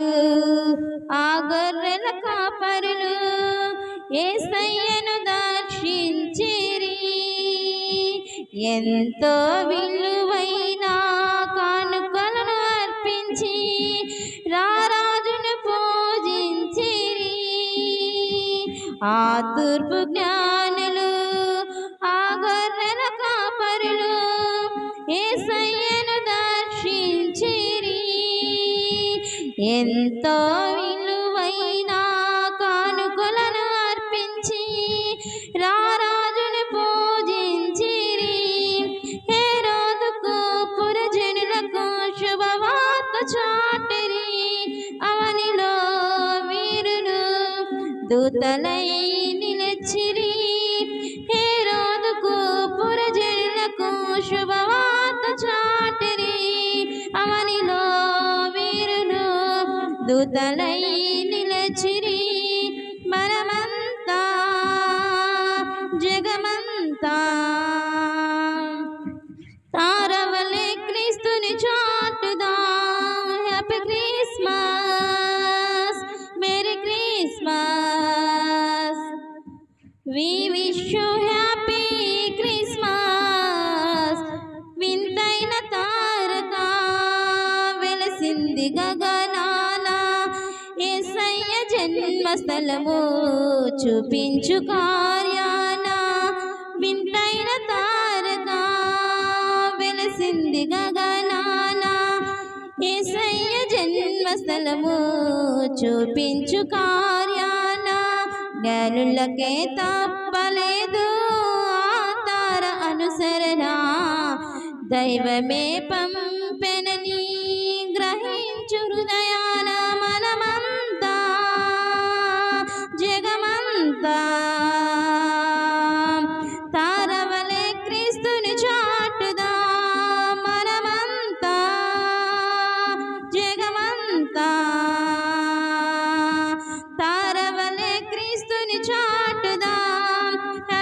ఆ గొర్రెల కాపరులు ఏసయ్యను దర్శించిరి ఎంతో విలువైన కానుకలను అర్పించి రారాజును పూజించిరి. ఆ తూర్పు జ్ఞానులు ఆ గొర్రెల కాపరులు ఏసయ్యను ఎంతో విలువైన కానుకలను అర్పించి రారాజును పూజించిరి హేరోదుకు పురజనులకు శుభవార్త చాటిరి అవనిలో వీరులు దూతలై నిలచిరి హేరోదుకు పురజనులకు శుభవార్త దూతలై నిలచిరి మనమంతా జగమంతా. తారవలే క్రీస్తుని చాటుదా. Happy Christmas merry Christmas we wish you happy Christmas వింతైన తారక వెలసింది గగనాన జన్మస్థలము చూపించు కార్యాన. వింతైన తారక వెలసింది గగనాన. ఏసయ్య జన్మస్థలము చూపించు కార్యాన. గనులకే తప్పలేదు ఆ తార అనుసరణ. దైవమే పంపెనని గ్రహించు హృదయా.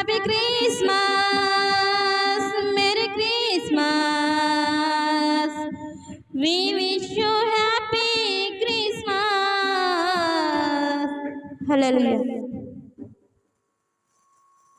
Happy Christmas, Merry Christmas. We wish you Happy Christmas. Hallelujah.